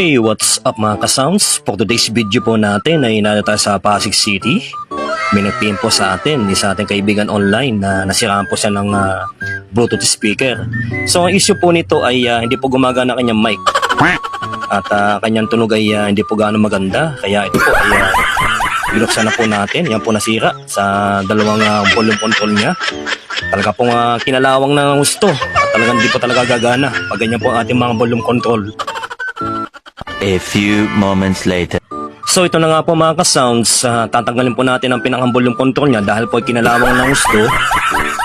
Hey, what's up mga ka-sounds? For today's video po natin ay tayo sa Pasig City. May po sa atin, ni sa ating kaibigan online na nasiraan po siya ng ah, Bluetooth speaker. So ang issue po nito ay ah, hindi po gumagana kanyang mic. At ah, kanyang tunog ay ah, hindi po gaano maganda. Kaya ito po ay uh, binuksan na po natin. Yan po nasira sa dalawang ah, volume control niya. Talaga pong ah, kinalawang na gusto. At talagang hindi po talaga gagana pag ganyan po ang ating mga volume control. A few moments later. So ito na nga po mga ka-sounds, ah, tatanggalin po natin ang pinakambol yung control niya dahil po ay kinalawang ng gusto.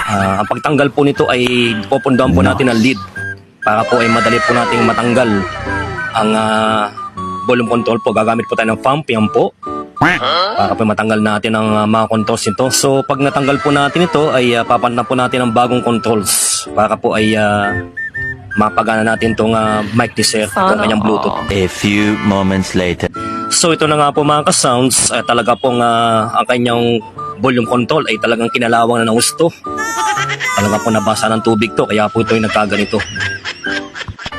Ah, ang pagtanggal po nito ay pupundahan po natin ang lead para po ay madali po nating matanggal ang ah, volume control po. Gagamit po tayo ng pump, yan po. Para po matanggal natin ang ah, mga controls nito. So pag natanggal po natin ito ay uh, papalitan po natin ang bagong controls para po ay ah, mapagana natin itong ah, mic ni Sir, itong kanyang Bluetooth. A few moments later. So ito na nga po mga ka-sounds, eh, talaga pong ah, ang kanyang volume control ay talagang kinalawang na ng gusto. Talaga po nabasa ng tubig to, kaya po ito yung nagkaganito.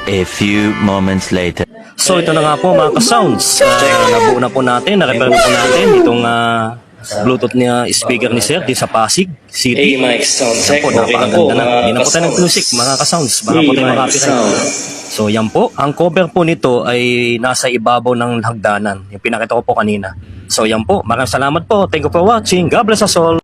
A few moments later. So ito na nga po mga ka-sounds, uh, nabuo na po natin, na-repair na po natin itong ah, Bluetooth niya speaker ni Sir di sa Pasig City. A mic sound check. po, Okay na po, napakaganda na. Hindi na po tayo ka-sounds. nag-music, mga ka-sounds. Baka po tayo sound. So yan po, ang cover po nito ay nasa ibabaw ng hagdanan. Yung pinakita ko po kanina. So yan po, maraming salamat po. Thank you for watching. God bless us all.